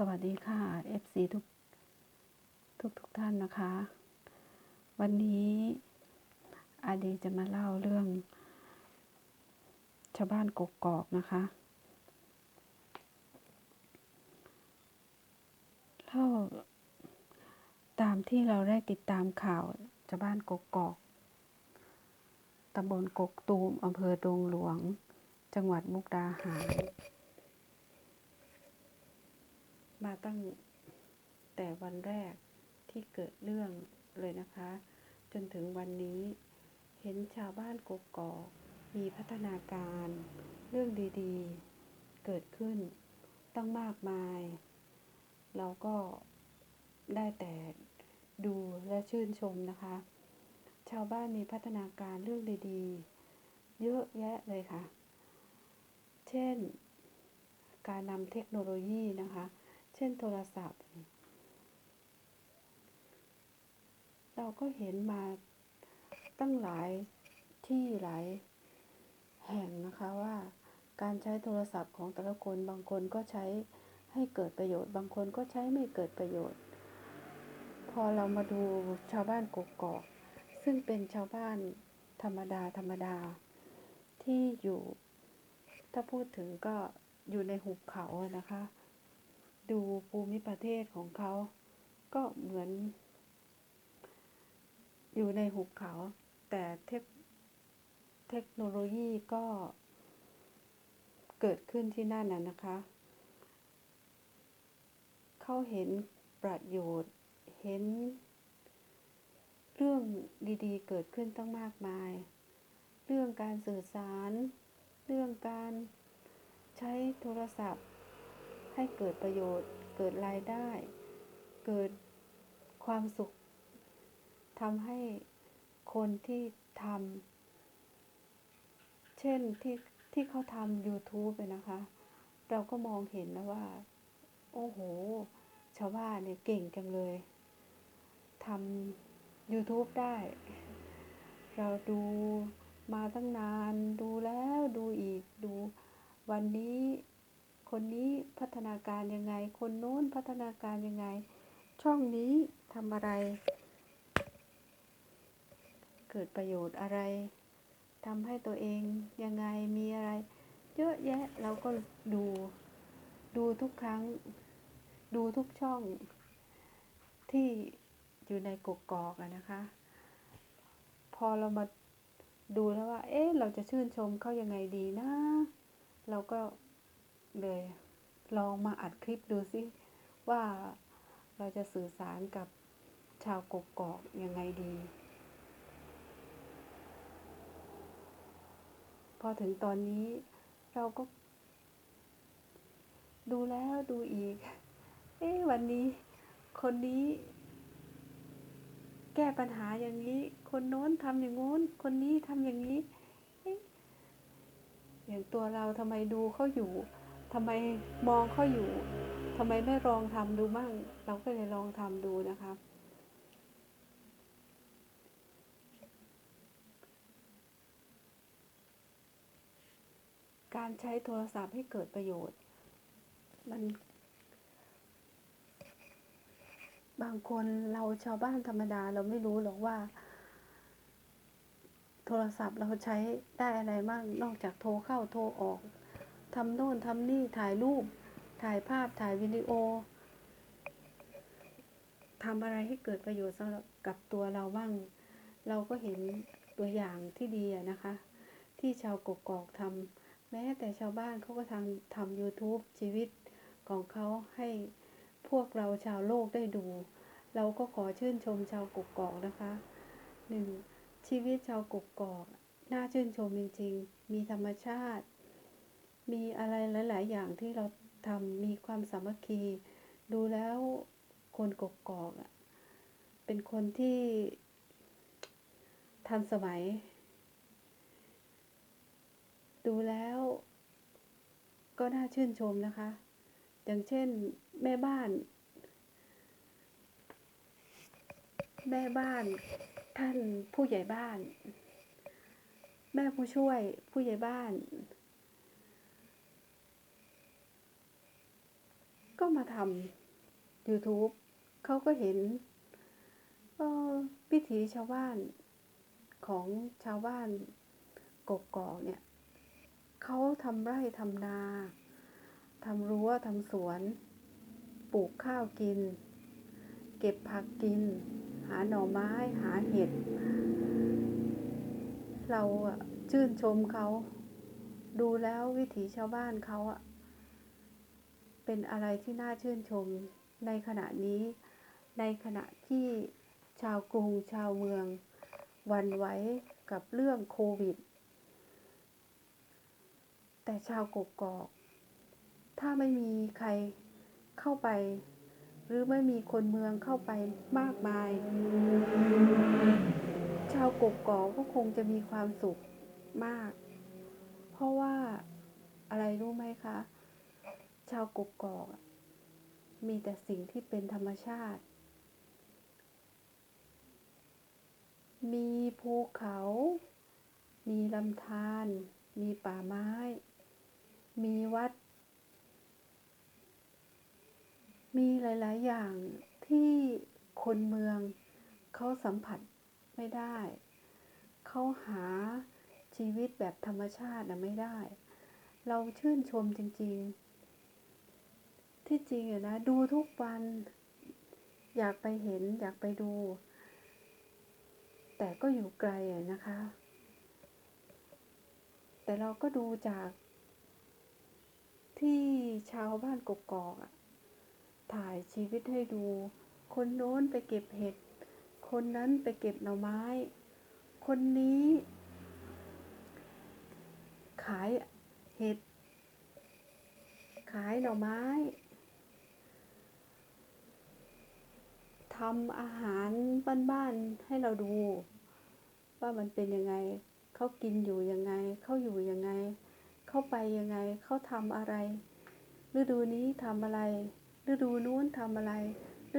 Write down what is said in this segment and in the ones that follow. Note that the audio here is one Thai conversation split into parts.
สวัสดีค่ะ FC ทุกทุกทุกท่านนะคะ วันนี้อาดีจะมาเล่าเรื่อง ชาวบ้านกกอกนะคะ เล่าตามที่เราได้ติดตามข่าวชาวบ้านกกอกตำบลกกตูมอำเภอดงหลวง จังหวัดมุกดาหาร มาตั้งแต่วันแรกที่เกิดเรื่องเลยนะคะ จนถึงวันนี้ เห็นชาวบ้านกกอกมีพัฒนาการเรื่องดีๆ เกิดขึ้นตั้งมากมาย เราก็ได้แต่ดูและชื่นชมนะคะ ชาวบ้านมีพัฒนาการเรื่องดีๆ เยอะแยะเลยค่ะ เช่น การนำเทคโนโลยีนะคะ เช่นโทรศัพท์ เราก็เห็นมาตั้งหลายที่หลายแห่งนะคะว่าการใช้โทรศัพท์ของแต่ละคนบางคนก็ใช้ให้เกิดประโยชน์ บางคนก็ใช้ไม่เกิดประโยชน์ พอเรามาดูชาวบ้านกกอก ซึ่งเป็นชาวบ้านธรรมดาธรรมดา ที่อยู่ ถ้าพูดถึงก็อยู่ในหุบเขานะคะ ดูภูมิประเทศของเขา ก็เหมือน อยู่ในหุบเขา แต่เทคเทคโนโลยีก็เกิดขึ้นที่นั่นน่ะนะคะ เขาเห็นประโยชน์ เห็น เรื่องดีๆ เกิดขึ้นตั้งมากมาย เรื่องการสื่อสาร เรื่องการใช้โทรศัพท์ ให้เกิดประโยชน์ เกิดรายได้ เกิดความสุขทำให้คนที่ทำเช่นที่ที่เขาทำ YouTube เลยนะคะ เราก็มองเห็นแล้วว่า โอ้โห ชาวบ้านเนี่ยเก่งจังเลยทำ YouTube ได้ เราดูมาตั้งนาน ดูแล้วดูอีก ดูวันนี้ คนนี้พัฒนาการยังไง คนโน้นพัฒนาการยังไง ช่องนี้ทำอะไร เกิดประโยชน์อะไรทำให้ตัวเองยังไงมีอะไร เยอะแยะเราก็ดูดูทุกครั้ง ดูทุกช่องที่อยู่ในกกอกอะนะคะ พอเรามาดูแล้วว่า เอ๊ะ เราจะชื่นชมเขายังไงดีนะ เราก็ เลย ลองมาอัดคลิปดูซิว่าเราจะสื่อสารกับชาวกกอกยังไงดี พอถึงตอนนี้เราก็ ดูแล้วดูอีก เอ๊วันนี้คนนี้ แก้ปัญหาอย่างนี้ คนโน้นทำอย่างโน้น คนนี้ทำอย่างนี้อย่างตัวเราทำไมดูเขาอยู่ ทำไมมองเขาอยู่ทำไมไม่ลองทำดูมั่งเราก็เลยลองทำดูนะคะการใช้โทรศัพท์ให้เกิดประโยชน์ มัน บางคนเราชาวบ้านธรรมดาเราไม่รู้หรอกว่า โทรศัพท์เราใช้ได้อะไรบ้างนอกจากโทรเข้าโทรออก ทำโน่นทำนี่ถ่ายรูป ถ่ายภาพถ่ายวิดีโอทำอะไรให้เกิดประโยชน์สำหรับกับตัวเราบ้าง เราก็เห็นตัวอย่างที่ดีนะคะ ที่ชาวกกอกทำแม้แต่ชาวบ้านเขาก็ทำทำ YouTube ชีวิตของเขาให้พวกเราชาวโลกได้ดู เราก็ขอชื่นชมชาวกกอกนะคะหนึ่งชีวิตชาวกกอกน่าชื่นชมจริงๆ มีธรรมชาติ มีอะไรหลาย ๆ อย่างที่เราทำมีความสามัคคี ดูแล้วคนกกอกอะเป็นคนที่ทันสมัย ดูแล้วก็น่าชื่นชมนะคะ อย่างเช่นแม่บ้าน แม่บ้านท่านผู้ใหญ่บ้าน แม่ผู้ช่วยผู้ใหญ่บ้าน ก็มา ทำ YouTube เขาก็เห็นเอ่อวิถีชาวบ้านของชาวบ้านกกอกเนี่ยเขาทำไร่ทำนาทำรั้วทำสวน ปลูกข้าวกิน เก็บผักกิน หาหน่อไม้หาเห็ด เราอะชื่นชมเขา ดูแล้ววิถีชาวบ้านเขาอะ เป็นอะไรที่น่าชื่นชมในขณะนี้ ในขณะที่ชาวกรุงชาวเมืองวันไหวกับเรื่องโควิด แต่ชาวกกอก ถ้าไม่มีใครเข้าไป หรือไม่มีคนเมืองเข้าไปมากมาย ชาวกกอกก็คงจะมีความสุขมาก เพราะว่าอะไรรู้ไหมคะ ชาวกกอกอะมีแต่สิ่งที่เป็นธรรมชาติ มีภูเขา มีลำธาร มีป่าไม้ มีวัด มีหลาย ๆ อย่างที่คนเมืองเขาสัมผัสไม่ได้ เขาหาชีวิตแบบธรรมชาตินะไม่ได้ เราชื่นชมจริง ๆ ที่จริงอะนะ ดูทุกวัน อยากไปเห็น อยากไปดู แต่ก็อยู่ไกลอะนะคะ แต่เราก็ดูจากที่ชาวบ้านกกอกถ่ายชีวิตให้ดู คนโน้นไปเก็บเห็ด คนนั้นไปเก็บหน่อไม้ คนนี้ ขายเห็ด ขายหน่อไม้ ทำอาหารบ้านๆให้เราดู ว่ามันเป็นยังไงเขากินอยู่ยังไงเขาอยู่ยังไงเขาไปยังไงเขาทำอะไร ฤดูนี้ทำอะไร ฤดูนู้นทำอะไร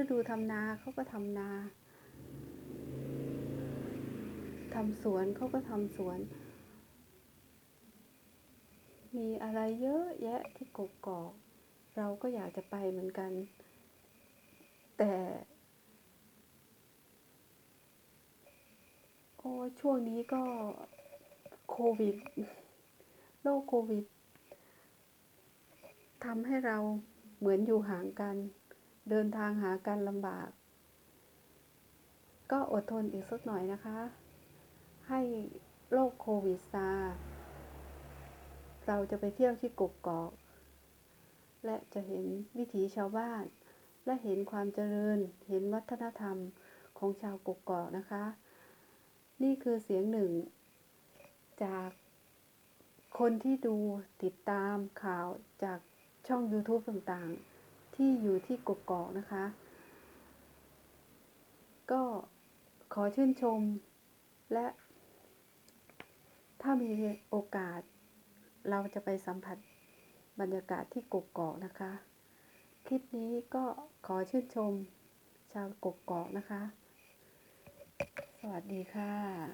ฤดูทำนาเขาก็ทำนาทำสวนเขาก็ทำสวน มีอะไรเยอะแยะที่กกอก เราก็อยากจะไปเหมือนกัน แต่ โอ้ ช่วงนี้ก็โควิดโรคโควิดทำให้เราเหมือนอยู่ห่างกัน เดินทางหากันลำบาก ก็อดทนอีกสักหน่อยนะคะ ให้โรคโควิดซาเราจะไปเที่ยวที่กกอก และจะเห็นวิถีชาวบ้าน และเห็นความเจริญ เห็นวัฒนธรรมของชาวกกอกนะคะ นี่คือเสียงหนึ่ง จากคนที่ดูติดตามข่าวจากช่อง YouTube ต่างๆ ที่อยู่ที่กกอกนะคะ ก็ขอชื่นชมและ ถ้ามีโอกาส เราจะไปสัมผัสบรรยากาศที่กกอกนะคะ คลิปนี้ก็ขอชื่นชมชาวกกอกนะคะ วัสดีค่ะ